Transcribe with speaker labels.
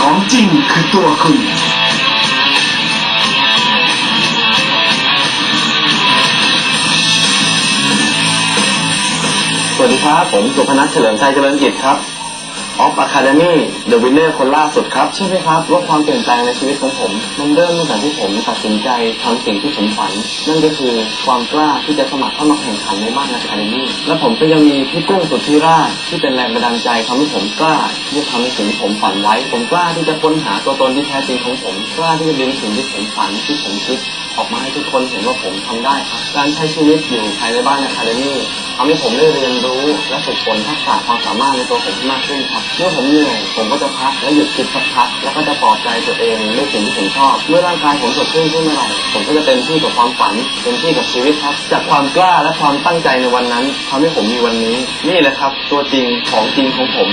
Speaker 1: ของจริงคือตัวคุณ
Speaker 2: สวัสดีครับ ผมสุพนัทเฉลิมชัยเจริญกิจครับ ออฟอะคาเดมี่เดอะวินเนอร์คนล่าสุดครับเชื่อไหมครับว่าความเปลี่ยนแปลงในชีวิตของผม มันเริ่มตั้งแต่ที่ผมตัดสินใจทำสิ่งที่ผมฝัน นั่นก็คือความกล้าที่จะสมัครเข้ามาแข่งขันในบ้านอะคาเดมี่และผมก็ยังมีพี่กุ้งสุทธิราชที่เป็นแรงบันดาลใจทำให้ผมกล้าที่จะทำในสิ่งที่ผมฝันไว้ ผมกล้าที่จะค้นหาตัวตนที่แท้จริงของผมกล้าที่จะดึงสิ่งที่ผมฝันที่ผมคิดออกมาให้ทุกคนเห็นว่าผมทำได้ครับการใช้ชีวิตอยู่ภายในบ้านอะคาเดมี่ ทำให้ผมได้เรียนรู้และฝึกฝนทักษะความสามารถในตัวผมมากขึ้นครับ เมื่อผมเหนื่อยผมก็จะพักและหยุดคิดสักพักแล้วก็จะปลอบใจตัวเองด้วยสิ่งที่ผมชอบ เมื่อร่างกายผมสดชื่นขึ้นเมื่อไหร่ผมก็จะเต็มที่กับความฝันเต็มที่กับชีวิตครับ จากความกล้าและความตั้งใจในวันนั้นทำให้ผมมีวันนี้ นี่แหละครับ ตัวจริงของจริงของผม